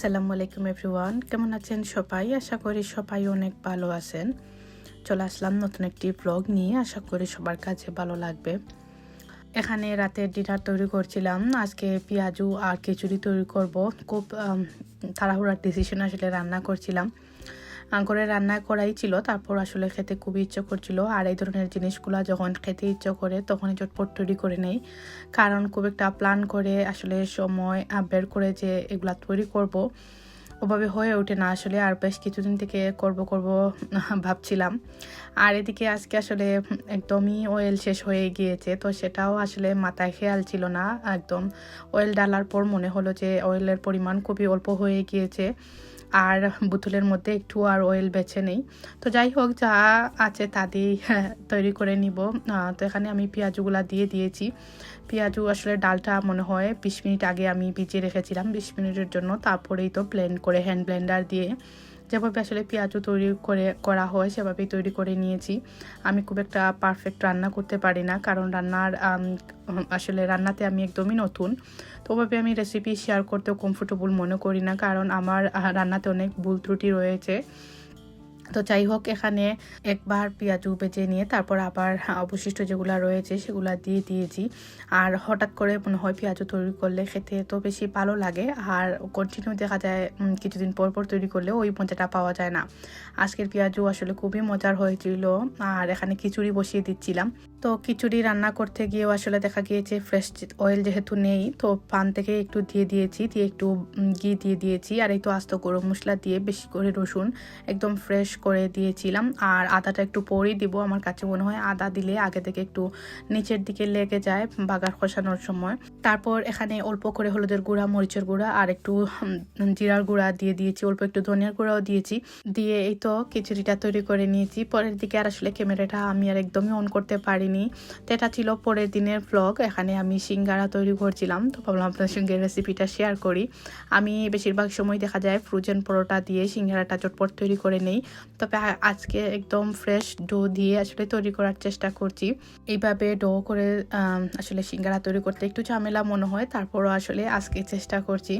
আসসালামু আলাইকুম এভরিওয়ান। কেমন আছেন সবাই? আশা করি সবাই অনেক ভালো আছেন। চলে আসলাম নতুন একটি ব্লগ নিয়ে। আশা করি সবার কাছে ভালো লাগবে। এখানে রাতে ডিনার তৈরি করছিলাম। আজকে পেঁয়াজু আর খিচুড়ি তৈরি করব। খুব তাড়াহুড়ার ডিসিশন আসলে রান্না করছিলাম। করে রান্না করাই ছিল, তারপর আসলে খেতে খুবই ইচ্ছে করছিল। আর এই ধরনের জিনিসগুলো যখন খেতে ইচ্ছে করে, তখনই চটপট তৈরি করে নেই। কারণ খুব একটা প্ল্যান করে আসলে সময় বের করে যে এগুলা তৈরি করব, ওভাবে হয়ে ওঠে না আসলে। আর বেশ কিছুদিন থেকে করব করব ভাবছিলাম। আর এদিকে আজকে আসলে একদমই অয়েল শেষ হয়ে গিয়েছে, তো সেটাও আসলে মাথায় খেয়াল ছিল না একদম। অয়েল ডালার পর মনে হলো যে অয়েলের পরিমাণ খুবই অল্প হয়ে গিয়েছে। আর বোতলের মধ্যে একটু আর অয়েল বেছে নেই। তো যাই হোক, যা আছে তা দিয়েই তৈরি করে নিব। তো এখানে আমি পেঁয়াজগুলা দিয়ে দিয়েছি। পেঁয়াজু আসলে ডালটা মনে হয় বিশ মিনিট আগে আমি ভিজিয়ে রেখেছিলাম, বিশ মিনিটের জন্য। তারপরেই তো ব্লেন্ড করে হ্যান্ড ব্লেন্ডার দিয়ে যেভাবে আসলে পেঁয়াজও তৈরি করে, করা হয় সেভাবেই তৈরি করে নিয়েছি। আমি খুব একটা পারফেক্ট রান্না করতে পারি না, কারণ রান্নার আসলে রান্নাতে আমি একদমই নতুন। তো ওভাবে আমি রেসিপি শেয়ার করতেও কমফোর্টেবল মনে করি না, কারণ আমার রান্নাতে অনেক ভুল ত্রুটি রয়েছে। তো যাই হোক এখানে একবার পেঁয়াজু বেজে নিয়ে তারপর আবার অবশিষ্ট যেগুলো রয়েছে সেগুলো দিয়ে দিয়েছি। আর হঠাৎ করে মনে হয় পেঁয়াজু তৈরি করলে খেতে তো বেশি ভালো লাগে। আর কন্টিনিউ দেখা যায় কিছুদিন পর পর তৈরি করলে ওই মজাটা পাওয়া যায় না। আজকের পেঁয়াজু আসলে খুবই মজার হয়েছিল। আর এখানে খিচুড়ি বসিয়ে দিচ্ছিলাম। তো খিচুড়ি রান্না করতে গিয়েও আসলে দেখা গিয়েছে ফ্রেশ অয়েল যেহেতু নেই, তো পান থেকে একটু দিয়ে দিয়েছি, দিয়ে একটু ঘি দিয়ে দিয়েছি। আর এই তো আস্ত গরম মশলা দিয়ে বেশি করে রসুন একদম ফ্রেশ করে দিয়েছিলাম। আর আদাটা একটু পরেই দিব। আমার কাছে মনে হয় আদা দিলে আগে থেকে একটু নিচের দিকে লেগে যায় বাগার কষানোর সময়। তারপর এখানে অল্প করে হলুদের গুঁড়া, মরিচের গুঁড়া আর একটু জিরার গুঁড়া দিয়ে দিয়েছি। অল্প একটু ধনিয়ার গুঁড়াও দিয়েছি। দিয়ে এই তো খিচুড়িটা তৈরি করে নিয়েছি। পরের দিকে আর আসলে ক্যামেরাটা আমি আর একদমই অন করতে পারিনি। তো এটা ছিল পরের দিনের ব্লগ এখানে আমি সিঙ্গারা তৈরি করছিলাম। তো ভাবলাম আপনার সঙ্গে রেসিপিটা শেয়ার করি। আমি বেশিরভাগ সময় দেখা যায় ফ্রোজেন পরোটা দিয়ে সিঙ্গারাটা চটপট তৈরি করে নেই। তবে আজকে একদম ফ্রেশ ডো দিয়ে আসলে তৈরি করার চেষ্টা করছি। এইভাবে ডো করে আসলে সিঙ্গারা তৈরি করতে একটু ঝামেলা মনে হয়, তারপরও আসলে আজকে চেষ্টা করছি।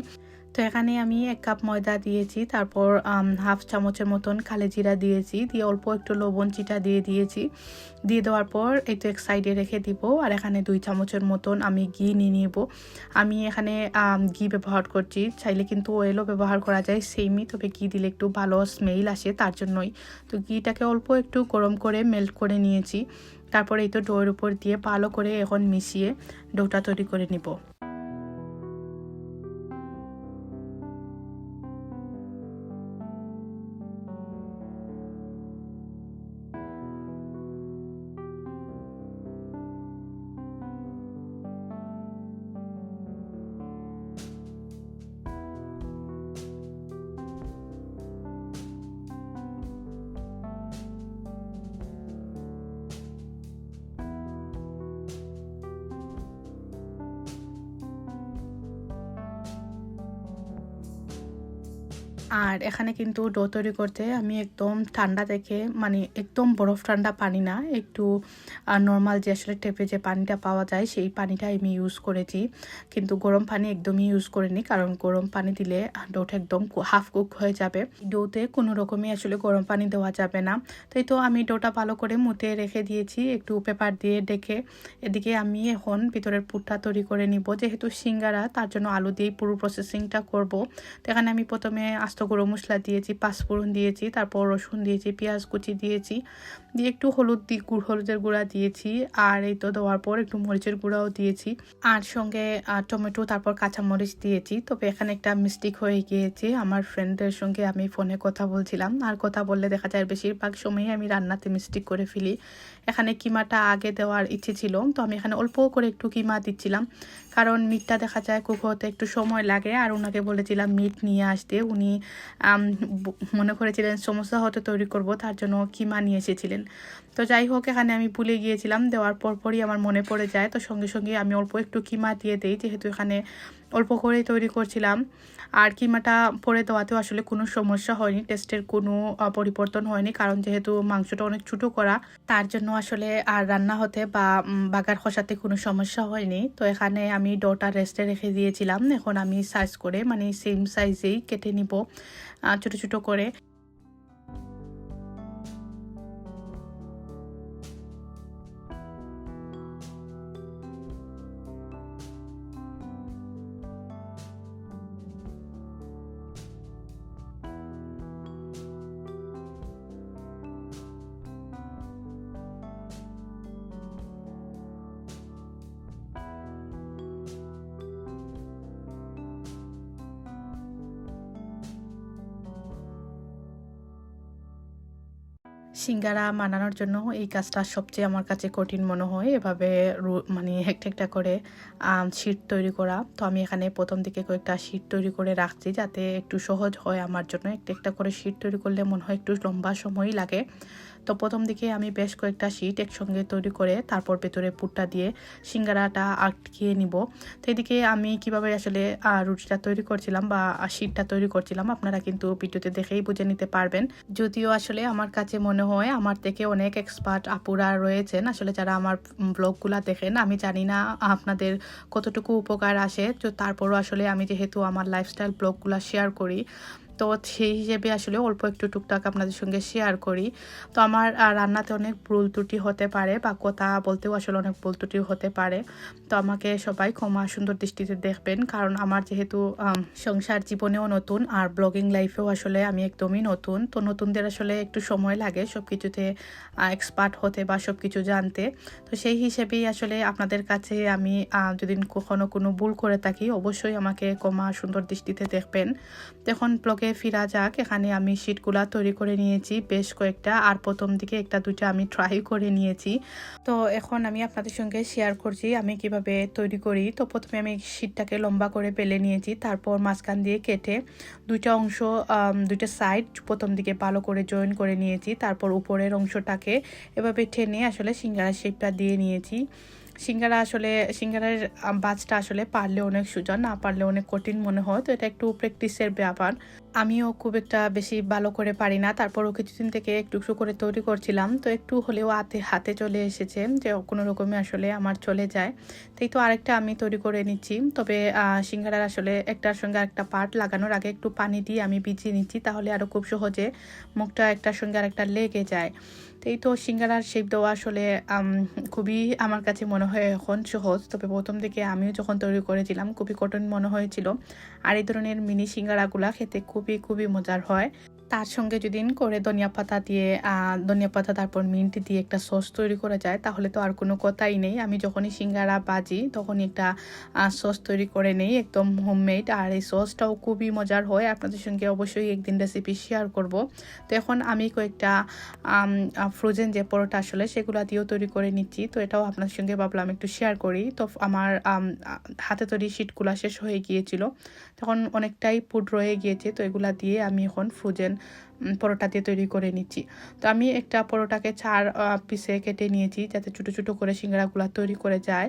তো এখানে আমি এক কাপ ময়দা দিয়েছি, তারপর হাফ চামচের মতন কালে জিরা দিয়েছি, দিয়ে অল্প একটু লবণ চিটা দিয়ে দিয়েছি। দিয়ে দেওয়ার পর তো এক সাইডে রেখে দিব, আর এখানে দুই চামচের মতন আমি ঘি নিয়ে নিব। আমি এখানে ঘি ব্যবহার করছি, চাইলে কিন্তু অয়েলও ব্যবহার করা যায় সেমই তবে ঘি দিলে একটু ভালো স্মেল আসে তার জন্যই। তো ঘিটাকে অল্প একটু গরম করে মেল্ট করে নিয়েছি, তারপরে এই তো ডোয়ের উপর দিয়ে ভালো করে এখন মিশিয়ে ডোটা তৈরি করে নিব। আর এখানে কিন্তু ডো তৈরি করতে আমি একদম ঠান্ডা থেকে মানে একদম বরফ ঠান্ডা পানি না, একটু নর্মাল যে আসলে টেপে যে পানিটা পাওয়া যায় সেই পানিটা আমি ইউজ করেছি। কিন্তু গরম পানি একদমই ইউজ করিনি, কারণ গরম পানি দিলে ডোটা একদম হাফ কুক হয়ে যাবে। ডোতে কোনো রকমই আসলে গরম পানি দেওয়া যাবে না। তাই তো আমি ডোটা ভালো করে মুতে রেখে দিয়েছি, একটু পেপার দিয়ে ডেকে। এদিকে আমি এখন ভিতরের পুরটা তৈরি করে নিব। যেহেতু সিঙ্গারা, তার জন্য আলু দিয়েই পুরো প্রসেসিংটা করব। তো এখানে আমি প্রথমে আস্ত গরম মশলা দিয়েছি, পাঁচফোড়ন দিয়েছি, তারপর রসুন দিয়েছি, পেঁয়াজ কুচি দিয়েছি, দিয়ে একটু হলুদ দি হলুদের গুঁড়া দিয়েছি, আর এই তো দেওয়ার পর একটু মরিচের গুঁড়াও দিয়েছি, আর সঙ্গে টমেটো, তারপর কাঁচামরিচ দিয়েছি। তবে এখানে একটা মিস্টেক হয়ে গিয়েছে, আমার ফ্রেন্ডদের সঙ্গে আমি ফোনে কথা বলছিলাম, আর কথা বললে দেখা যায় বেশিরভাগ সময়ই আমি রান্নাতে মিস্টেক করে ফেলি। এখানে কিমাটা আগে দেওয়ার ইচ্ছে ছিল, তো আমি এখানে অল্প করে একটু কিমা দিচ্ছিলাম। কারণ মিটটা দেখা যায় কুক হতে একটু সময় লাগে, আর ওনাকে বলেছিলাম মিট নিয়ে আসতে। উনি মনে করেছিলেন সমস্যা হতে তৈরি করব, তার জন্য কিমা নিয়ে এসেছিলেন। তো যাই হোক, এখানে আমি ভুলে গিয়েছিলাম, দেওয়ার পরপরই আমার মনে পড়ে যায়। তো সঙ্গে সঙ্গে আমি অল্প একটু কিমা দিয়ে দিই, যেহেতু এখানে অল্প করেই তৈরি করছিলাম। আর কিমাটা পরে দেওয়াতেও আসলে কোনো সমস্যা হয়নি টেস্টের কোনো পরিবর্তন হয়নি। কারণ যেহেতু মাংসটা অনেক ছোটো করা, তার জন্য আসলে আর রান্না হতে বা বাগার খসাতে কোনো সমস্যা হয়নি। তো এখানে আমি ডোটা রেস্টে রেখে দিয়েছিলাম। এখন আমি সাইজ করে মানে সেম সাইজেই কেটে নিব ছোট ছোটো করে। সিঙ্গারা মানানোর জন্য এই কাজটা সবচেয়ে আমার কাছে কঠিন মনে হয়। এভাবে মানে একটা একটা করে শীট তৈরি করা। তো আমি এখানে প্রথম দিকে কয়েকটা শীট তৈরি করে রাখছি যাতে একটু সহজ হয় আমার জন্য। একটা একটা করে শীট তৈরি করলে মনে হয় একটু লম্বা সময়ই লাগে। তো প্রথম দিকে আমি বেশ কয়েকটা শীট একসঙ্গে তৈরি করে তারপর ভেতরে পুরটা দিয়ে সিঙ্গারাটা আটকিয়ে নিব। তো এদিকে আমি কীভাবে আসলে রুটিটা তৈরি করছিলাম বা শীটটা তৈরি করছিলাম আপনারা কিন্তু ভিডিওতে দেখেই বুঝে নিতে পারবেন। যদিও আসলে আমার কাছে মনে হয় আমার থেকে অনেক এক্সপার্ট আপুরা রয়েছেন, আসলে যারা আমার ব্লগগুলা দেখেন, আমি জানি না আপনাদের কতটুকু উপকার আসে। তো তারপরও আসলে আমি যেহেতু আমার লাইফস্টাইল ব্লগগুলা শেয়ার করি তো সেই হিসেবে আসলে অল্প একটু টুকটাক আপনাদের সঙ্গে শেয়ার করি। তো আমার রান্নাতে অনেক ভুল ত্রুটি হতে পারে বা কথা বলতেও আসলে অনেক ভুল ত্রুটি হতে পারে। তো আমাকে সবাই ক্ষমা সুন্দর দৃষ্টিতে দেখবেন। কারণ আমার যেহেতু সংসার জীবনেও নতুন আর ব্লগিং লাইফেও আসলে আমি একদমই নতুন। তো নতুনদের আসলে একটু সময় লাগে সব কিছুতে এক্সপার্ট হতে বা সব কিছু জানতে। তো সেই হিসেবেই আসলে আপনাদের কাছে আমি যদি কখনো কোনো ভুল করে থাকি, অবশ্যই আমাকে ক্ষমা সুন্দর দৃষ্টিতে দেখবেন। তো এখন ব্লগে ফিরা যাক। এখানে আমি শিটগুলা তৈরি করে নিয়েছি। বেশ কয়েকটা। আর প্রথম দিকে একটা, দুইটা আমি ট্রাই করে নিয়েছি। তো এখন আমি আপনাদের সঙ্গে শেয়ার করছি আমি কীভাবে তৈরি করি। তো প্রথমে আমি শীটটাকে লম্বা করে পেলে নিয়েছি। তারপর মাঝখান দিয়ে কেটে দুইটা অংশ দুইটা সাইড প্রথম দিকে ভালো করে জয়েন করে নিয়েছি। তারপর উপরের অংশটাকে এভাবে টেনে আসলে সিঙ্গারা শেপটা দিয়ে নিয়েছি। সিঙ্গারা আসলে, সিঙ্গারার বাজটা আসলে পারলে অনেক সুজন, না পারলে অনেক কঠিন মনে হয়। তো এটা একটু প্র্যাকটিসের ব্যাপার। আমিও খুব একটা বেশি ভালো করে পারি না। তারপরও কিছুদিন থেকে একটু একটু করে তৈরি করছিলাম। তো একটু হলেও হাতে হাতে চলে এসেছে যে কোনো রকমে আসলে আমার চলে যায়। তাই তো আরেকটা আমি তৈরি করে নিচ্ছি। তবে সিঙ্গারার আসলে একটার সঙ্গে আরেকটা পার্ট লাগানোর আগে একটু পানি দিয়ে আমি ভিজিয়ে নিচ্ছি তাহলে আরও খুব সহজে মুখটা একটার সঙ্গে আরেকটা লেগে যায়। তাই তো সিঙ্গারার শেপ দেওয়া আসলে খুবই আমার কাছে মনে হয় এখন সহজ। তবে প্রথম দিকে আমিও যখন তৈরি করেছিলাম খুবই কঠিন মনে হয়েছিল। আর এই ধরনের মিনি সিঙ্গারাগুলা খেতে খুবই খুবই মজার হয়। তার সঙ্গে যদি করে ধনিয়া পাতা দিয়ে ধনিয়া পাতা, তারপর মিন্ট দিয়ে একটা সস তৈরি করা যায়, তাহলে তো আর কোনো কথাই নেই। আমি যখনই সিঙ্গারা বাজি, তখনই একটা সস তৈরি করে নেই, একদম হোমমেড আর এই সসটাও খুবই মজার হয়, আপনাদের সঙ্গে অবশ্যই একদিন রেসিপি শেয়ার করব। তো এখন আমি কয়েকটা ফ্রোজেন যে পরোটা আসলে, সেগুলো দিয়েও তৈরি করে নিচ্ছি। তো এটাও আপনার সঙ্গে ভাবলাম একটু শেয়ার করি। তো আমার হাতে তৈরি শিটগুলো শেষ হয়ে গিয়েছিল। তখন অনেকটাই পুড রয়ে গিয়েছে, তো এগুলা দিয়ে আমি এখন ফ্রোজেন পরোটা দিয়ে তৈরি করে নিচ্ছি। তো আমি একটা পরোটাকে চার পিসে কেটে নিয়েছি যাতে ছোটো ছোটো করে সিঙ্গারাগুলো তৈরি করে যায়।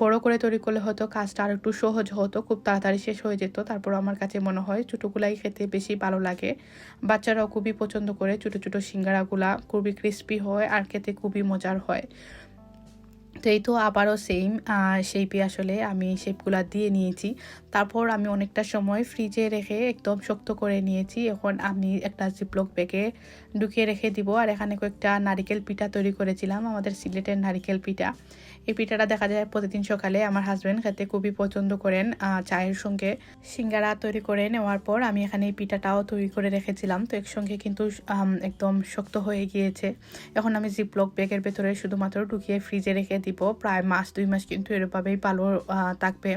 বড় করে তৈরি করলে হয়তো কাজটা আর একটু সহজ হতো, খুব তাড়াতাড়ি শেষ হয়ে যেত। তারপর আমার কাছে মনে হয় ছোটোগুলাই খেতে বেশি ভালো লাগে। বাচ্চারাও খুবই পছন্দ করে ছোটো ছোটো সিঙ্গারাগুলা, খুবই ক্রিস্পি হয় আর খেতে খুবই মজার হয়। তো এই তো আবারও সেম শেপে আসলে আমি শেপগুলো দিয়ে নিয়েছি। তারপর আমি অনেকটা সময় ফ্রিজে রেখে একদম শক্ত করে নিয়েছি। এখন আমি একটা জিপলক ব্যাগে ঢুকিয়ে রেখে দিব। আর এখানে কয়েকটা নারিকেল পিঠা তৈরি করেছিলাম, আমাদের সিলেটের নারিকেল পিঠা। এই পিঠাটা দেখা যায় প্রতিদিন সকালে আমার হাজব্যান্ড খেতে খুবই পছন্দ করেন চায়ের সঙ্গে সিঙ্গারা তৈরি করে নেওয়ার পর আমি এখানে এই পিঠাটাও তৈরি করে রেখেছিলাম। তো একসঙ্গে কিন্তু একদম শক্ত হয়ে গিয়েছে। এখন আমি জিপলক ব্যাগের ভেতরে শুধুমাত্র ঢুকিয়ে ফ্রিজে রেখে দিব। প্রায় মাস, দুই মাস কিন্তু এরভাবেই ভালো থাকবে।